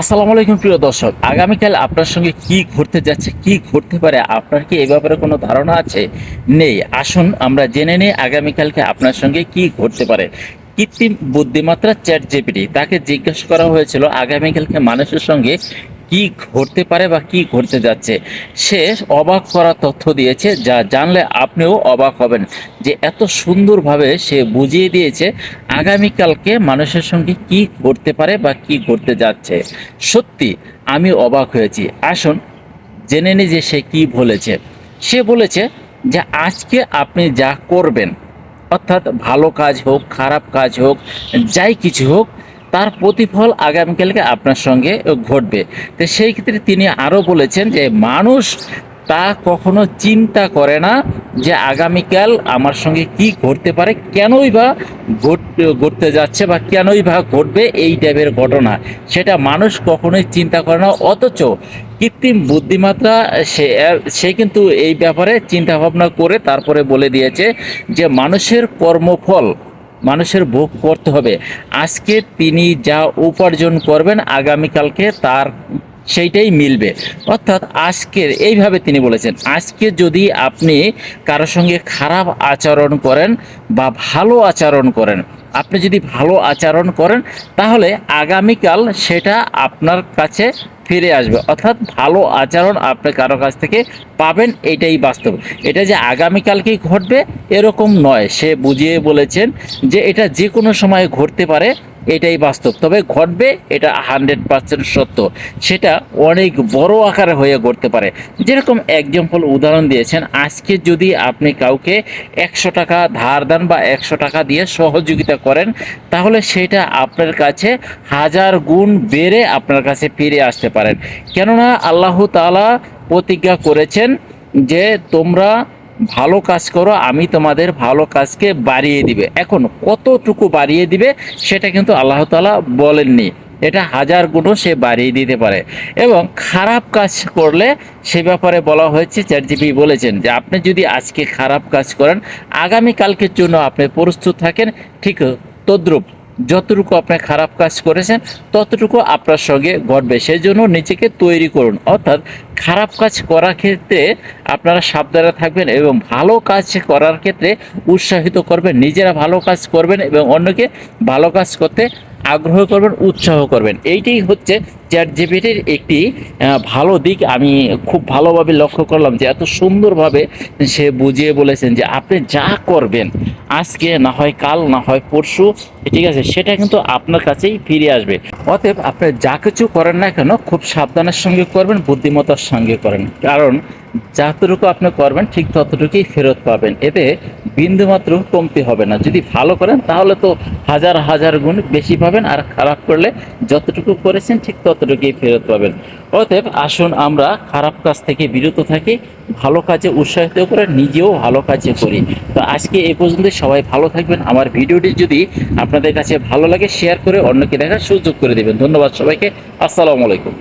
আসসালামু আলাইকুম প্রিয় দর্শক, আগামীকাল আপনার সঙ্গে কি ঘটতে যাচ্ছে, কি ঘটতে পারে, আপনার কি এ ব্যাপারে কোনো ধারণা আছে? নেই, আসুন আমরা জেনে নিই আগামীকালকে আপনার সঙ্গে কি ঘটতে পারে। কৃত্রিম বুদ্ধিমাত্রা চ্যাট জিপিটি তাকে জিজ্ঞাসা করা হয়েছিল আগামীকালকে মানুষের সঙ্গে কি ঘটতে পারে বা কি ঘটতে যাচ্ছে, সে অবাক করা তথ্য দিয়েছে, যা জানলে আপনিও অবাক হবেন যে এত সুন্দরভাবে সে বুঝিয়ে দিয়েছে আগামীকালকে মানুষের সঙ্গে কি ঘটতে পারে বা কি ঘটতে যাচ্ছে। সত্যি, আমি অবাক হয়েছি। আসুন, জেনে নিই যে সে কি বলেছে। সে বলেছে যে আজকে আপনি যা করবেন, অর্থাৎ ভালো কাজ হোক, খারাপ কাজ হোক, যাই কিছু হোক তার প্রতিফল আগামীকালকে আপনার সঙ্গে ঘটবে। তো সেই ক্ষেত্রে তিনি আরও বলেছেন যে, মানুষ তা কখনো চিন্তা করে না যে আগামীকাল আমার সঙ্গে কি ঘটতে পারে, কেনই বা ঘট- ঘটতে যাচ্ছে বা কেনই বা ঘটবে এই টাইপের ঘটনা। সেটা মানুষ কখনোই চিন্তা করে না। অথচ কৃত্রিম বুদ্ধিমাত্রা, সে সে কিন্তু এই ব্যাপারে চিন্তা ভাবনা করে তারপরে বলে দিয়েছে যে, মানুষের কর্মফল মানুষের ভোগ করতে হবে। আজকে তিনি যা উপার্জন করবেন, আগামীকালকে তার সেইটাই মিলবে। অর্থাৎ আজকের, এইভাবে তিনি বলেছেন, আজকে যদি আপনি কারোর সঙ্গে খারাপ আচরণ করেন বা ভালো আচরণ করেন আপনি যদি ভালো আচরণ করেন, তাহলে আগামীকাল সেটা আপনার কাছে ফিরে আসবে। অর্থাৎ ভালো আচরণ আপনি কারও কাছ থেকে পাবেন, এটাই বাস্তব। এটা যে আগামীকালকেই ঘটবে, এরকম নয়। সে বুঝিয়ে বলেছেন যে এটা যে কোনো সময় ঘটতে পারে এটাই বাস্তব। তবে ঘটবে, এটা হান্ড্রেড পার্সেন্ট সত্য। সেটা অনেক বড় আকারে হয়ে ঘটতে পারে। যেরকম এক্সাম্পল উদাহরণ দিয়েছেন, আজকে যদি আপনি কাউকে একশো টাকা ধার দেন বা একশো টাকা দিয়ে সহযোগিতা করেন, তাহলে সেটা আপনার কাছে হাজার গুণ বেড়ে আপনার কাছে ফিরে আসতে পারেন কেননা আল্লাহ তাআলা প্রতিজ্ঞা করেছেন যে তোমরা ভালো কাজ করো, আমি তোমাদের ভালো কাজকে বাড়িয়ে দিবে। এখন কতটুকু বাড়িয়ে দিবে, সেটা কিন্তু আল্লাহ তাআলা বলেননি। এটা হাজার গুণও সে বাড়িয়ে দিতে পারে। এবং খারাপ কাজ করলে সে ব্যাপারে বলা হয়েছে চ্যাটজিপি বলেছেন যে, আপনি যদি আজকে খারাপ কাজ করেন আগামী কালকের জন্য আপনি প্রস্তুত থাকেন, ঠিক তদ্রুপ। যতটুকু আপনি খারাপ কাজ করেছেন, ততটুকু আপনার সঙ্গে ঘটবে। সেই জন্য নিজেকে তৈরি করুন। অর্থাৎ খারাপ কাজ করার ক্ষেত্রে আপনারা সাবধানে থাকবেন এবং ভালো কাজ করার ক্ষেত্রে উৎসাহিত করবেন। নিজেরা ভালো কাজ করবেন এবং অন্যকে ভালো কাজ করতে আগ্রহ করবেন, উৎসাহ করবেন। এইটাই হচ্ছে চ্যাট জিপিটির একটি ভালো দিক। আমি খুব ভালোভাবে লক্ষ্য করলাম যে এত সুন্দরভাবে সে বুঝিয়ে বলেছেন যে আপনি যা করবেন, আজকে না হয় কাল, না হয় পরশু, ঠিক আছে, সেটা কিন্তু আপনার কাছেই ফিরে আসবে। অতএব আপনি যা কিছু করেন না কেন, খুব সাবধানের সঙ্গে করবেন, বুদ্ধিমত্তার সঙ্গে করেন। কারণ যতটুকু আপনি করবেন, ঠিক ততটুকুই ফেরত পাবেন। এতে বিন্দুমাত্র কমতি হবে না। যদি ভালো করেন, তাহলে তো হাজার হাজার গুণ বেশি পাবেন আর খারাপ করলে যতটুকু করেছেন, ঠিক ততটুকুই ফেরত পাবেন। অতএব আসুন আমরা খারাপ কাজ থেকে বিরত থাকি, ভালো কাজে উৎসাহিত করে নিজেও ভালো কাজে করি। তো আজকে এ পর্যন্ত সবাই ভালো থাকবেন। আমার ভিডিওটি যদি আপনাদের কাছে ভালো লাগে শেয়ার করে অন্যকে দেখার সুযোগ করে দেবেন। ধন্যবাদ সবাইকে। আসসালামু আলাইকুম।